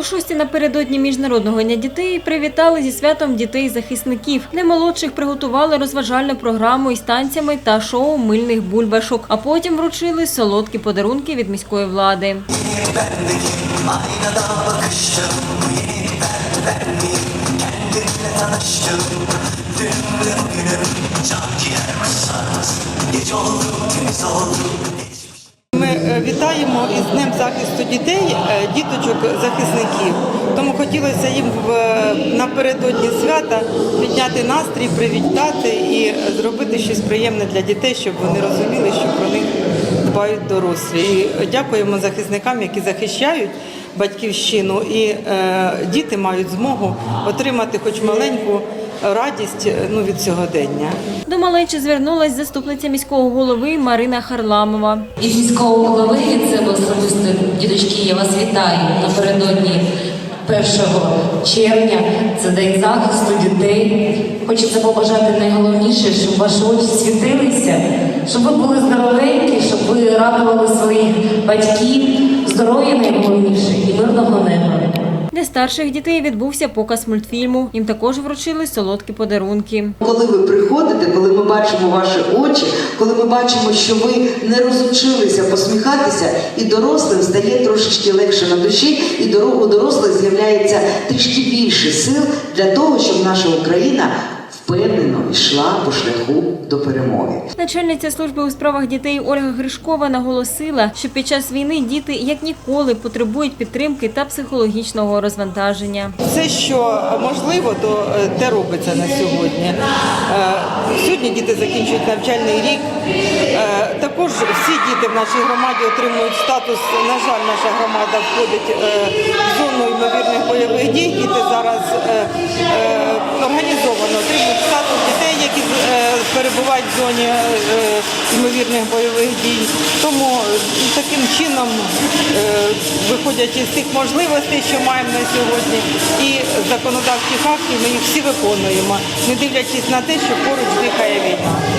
У шості напередодні міжнародного дня дітей привітали зі святом дітей-захисників. Для молодших приготували розважальну програму із танцями та шоу мильних бульбашок. А потім вручили солодкі подарунки від міської влади. Ми е, вітаємо із Днем захисту дітей, е, діточок захисників. Тому хотілося їм в е, напередодні свята підняти настрій, привітати і зробити щось приємне для дітей, щоб вони розуміли, що про них дбають дорослі. І дякуємо захисникам, які захищають батьківщину, і е, діти мають змогу отримати хоч маленьку радість е, ну, від сьогодення. До малечі звернулась заступниця міського голови Марина Харламова. Із міського голови від себе особисто, діточки, я вас вітаю напередодні 1 червня. Це день захисту дітей. Хочеться побажати найголовніше, щоб ваші очі світилися, щоб ви були здоровенькі, щоб ви радували своїх батьків, здоров'я найголовніше. Для старших дітей відбувся показ мультфільму. Їм також вручили солодкі подарунки. Коли ви приходите, коли ми бачимо ваші очі, коли ми бачимо, що ви не розучилися посміхатися, і дорослим стає трошечки легше на душі, і дорогу дорослих з'являється трішки більше сил для того, щоб наша Україна впевнено йшла по шляху до перемоги. Начальниця служби у справах дітей Ольга Гришкова наголосила, що під час війни діти як ніколи потребують підтримки та психологічного розвантаження. Все, що можливо, то е, те робиться на сьогодні. Е, Сьогодні діти закінчують навчальний рік. Е, Також всі діти в нашій громаді отримують статус. На жаль, наша громада входить в зону перебувають в зоні е, ймовірних бойових дій. Тому е, таким чином, е, виходячи з тих можливостей, що маємо на сьогодні, і законодавчих актів, ми їх всі виконуємо, не дивлячись на те, що поруч дихає війна.